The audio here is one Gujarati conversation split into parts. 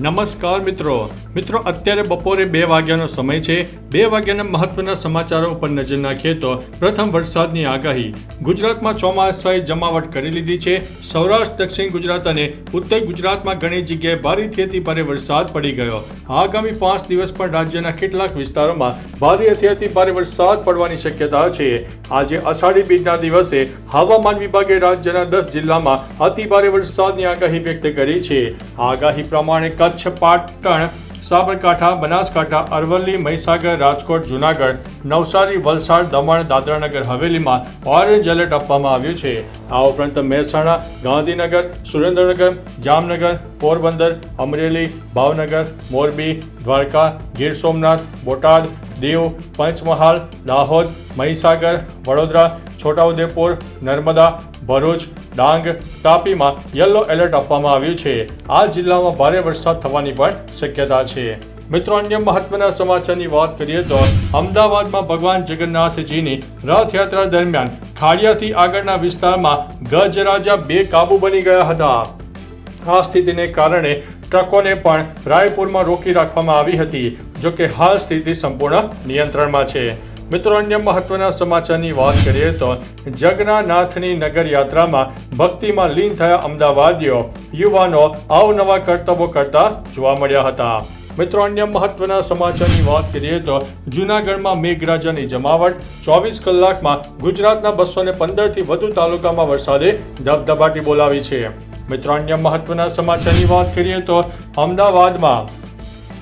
નમસ્કાર મિત્રો. મિત્રો, અત્યારે બપોરે બે વાગ્યાનો સમય છે. બે વાગ્યાના મહત્વના સમાચારો ઉપર નજર નાખીએ તો પ્રથમ વરસાદની આગાહી. ગુજરાતમાં ચોમાસાએ જમાવટ કરી લીધી છે. સૌરાષ્ટ્ર, દક્ષિણ ગુજરાત અને ઉત્તર ગુજરાતમાં ઘણી જગ્યાએ ભારેથી અતિ ભારે વરસાદ પડી ગયો. આગામી પાંચ દિવસ પણ રાજ્યના કેટલાક વિસ્તારોમાં ભારે અતિ અતિ ભારે વરસાદ પડવાની શક્યતા છે. આજે અષાઢી બીજના દિવસે હવામાન વિભાગે રાજ્યના દસ જિલ્લામાં અતિ ભારે વરસાદની આગાહી વ્યક્ત કરી છે. આગાહી પ્રમાણે કચ્છ પાટણ સાબરકાંઠા, બનાસકાંઠા, અરવલ્લી, મહીસાગર, રાજકોટ, જુનાગઢ, નવસારી, વલસાડ, દમણ, દાદરાનગર, હવેલીમાં ઓરેન્જ એલર્ટ આપવામાં આવ્યું છે. આ ઉપરાંત મહેસાણા, ગાંધીનગર, સુરેન્દ્રનગર, જામનગર, પોરબંદર, અમરેલી, ભાવનગર, મોરબી, દ્વારકા, ગીર સોમનાથ, બોટાદ, દીવ, પંચમહાલ, દાહોદ, મહીસાગર, વડોદરા છોટાઉદેપુર, નર્મદા, ભરૂચ, ડાંગ, તાપીમાં યલો એલર્ટ આપવામાં આવ્યું છે. આ જિલ્લામાં ભારે વરસાદ થવાની પણ શક્યતા છે. મિત્રો, અન્ય મહત્વના સમાચારની વાત કરીએ તો અમદાવાદમાં ભગવાન જગન્નાથજીની રથયાત્રા દરમિયાન ખાડિયાથી આગળના વિસ્તારમાં ગજરાજા બે કાબુ બની ગયા હતા. આ સ્થિતિને કારણે ટ્રકોને પણ રાયપુરમાં રોકી રાખવામાં આવી હતી જો કે હાલ સ્થિતિ સંપૂર્ણ નિયંત્રણમાં છે. મિત્રો, અન્ય મહત્વના સમાચારની વાત કરીએ તો જગન્નાથની નગર યાત્રામાં ભક્તિમાં લીન થયા અમદાવાદીઓ યુવાનો અવનવા કરતબો કરતા જોવા મળ્યા હતા. મિત્રો, અન્ય મહત્વના સમાચારની વાત કરીએ તો જૂનાગઢમાં મેઘરાજાની જમાવટ, ચોવીસ કલાકમાં ગુજરાતના બસો ને પંદરથી વધુ તાલુકામાં વરસાદે ધબધબાટી બોલાવી છે. મિત્રો, અન્ય મહત્વના સમાચારની વાત કરીએ તો અમદાવાદમાં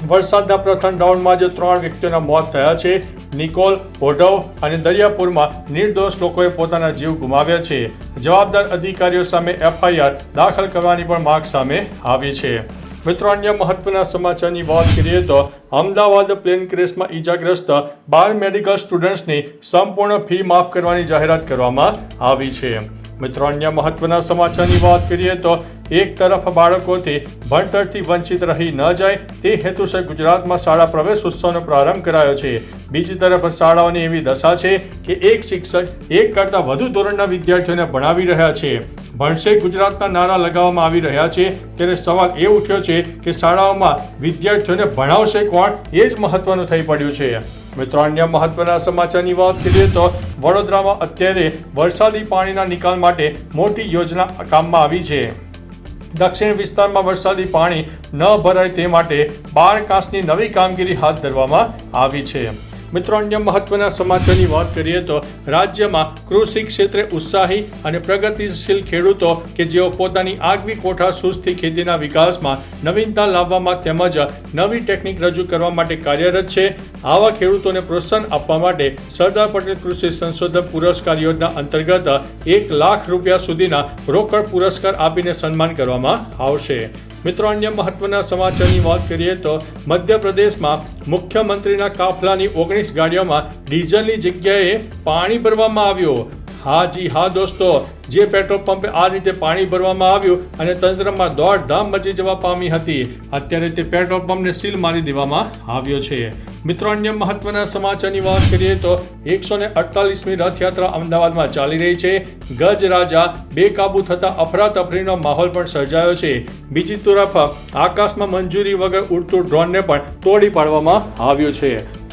વરસાદના પ્રથમ રાઉન્ડમાં જ ત્રણ વ્યક્તિઓના મોત થયા છે. નિકોલ ઓઢવ અને દરિયાપુરમાં નિર્દોષ લોકોએ પોતાના જીવ ગુમાવ્યા છે. જવાબદાર અધિકારીઓ સામે એફઆઈઆર દાખલ કરવાની પણ માંગ સામે આવી છે. મિત્રો, અન્ય મહત્વના સમાચારની વાત કરીએ તો અમદાવાદ પ્લેન ક્રેશમાં ઈજાગ્રસ્ત બાર મેડિકલ સ્ટુડન્ટ્સની સંપૂર્ણ ફી માફ કરવાની જાહેરાત કરવામાં આવી છે. મિત્રો, અન્ય મહત્વના સમાચારની વાત કરીએ તો એક તરફ બાળકોથી ભણતરથી વંચિત રહી ન જાય, તે હેતુસર ગુજરાતમાં શાળા પ્રવેશ ઉત્સવનો પ્રારંભ કરાયો છે. બીજી તરફ શાળાઓની એવી દશા છે કે એક શિક્ષક એક કરતાં વધુ ધોરણના વિદ્યાર્થીઓને ભણાવી રહ્યા છે. ભણશે ગુજરાતના નારા લગાવવામાં આવી રહ્યા છે, ત્યારે સવાલ એ ઉઠ્યો છે કે શાળાઓમાં વિદ્યાર્થીઓને ભણાવશે કોણ? એ જ મહત્વનું થઈ પડ્યું છે. મિત્રો, અન્ય મહત્વના સમાચારની વાત કરીએ તો વડોદરામાં અત્યારે વરસાદી પાણીના નિકાલ માટે મોટી યોજના કામમાં આવી છે. દક્ષિણ વિસ્તારમાં વરસાદી પાણી ન ભરાય તે માટે બાર કાંસની નવી કામગીરી હાથ ધરવામાં આવી છે. મિત્રો, અન્ય મહત્વના સમાચારની વાત કરીએ તો રાજ્યમાં કૃષિ ક્ષેત્રે ઉત્સાહી અને પ્રગતિશીલ ખેડૂતો કે જેઓ પોતાની આગવી કોઠા સુસ્તી ખેતીના વિકાસમાં નવીનતા લાવવામાં તેમજ નવી ટેકનિક રજૂ કરવા માટે કાર્યરત છે, આવા ખેડૂતોને પ્રોત્સાહન આપવા માટે સરદાર પટેલ કૃષિ સંશોધન પુરસ્કાર યોજના અંતર્ગત એક લાખ રૂપિયા સુધીના રોકડ પુરસ્કાર આપીને સન્માન કરવામાં આવશે. મિત્રો, અન્ય મહત્વના સમાચારની વાત કરીએ તો મધ્યપ્રદેશમાં મુખ્યમંત્રીના કાફલાની ઓગણીસ ગાડીઓમાં ડીઝલની જગ્યાએ પાણી ભરવામાં આવ્યું. હા જી, હા દોસ્તો. જે પેટ્રોલ પંપે આ રીતે પાણી ભરવામાં આવ્યું અને તંત્રમાં દોડધામ મચી જવા પામી હતી, અત્યારે તે પેટ્રોલ પંપને સીલ મારી દેવામાં આવ્યો છે. મિત્રો, અન્ય મહત્વના સમાચારની વાત કરીએ તો એકસો ને અડતાલીસમી રથયાત્રા અમદાવાદમાં ચાલી રહી છે. ગજ રાજા બેકાબુ થતા અફરાતફરીનો માહોલ પણ સર્જાયો છે. બીજી તરફ આકાશમાં મંજૂરી વગર ઉડતું ડ્રોનને પણ તોડી પાડવામાં આવ્યું છે.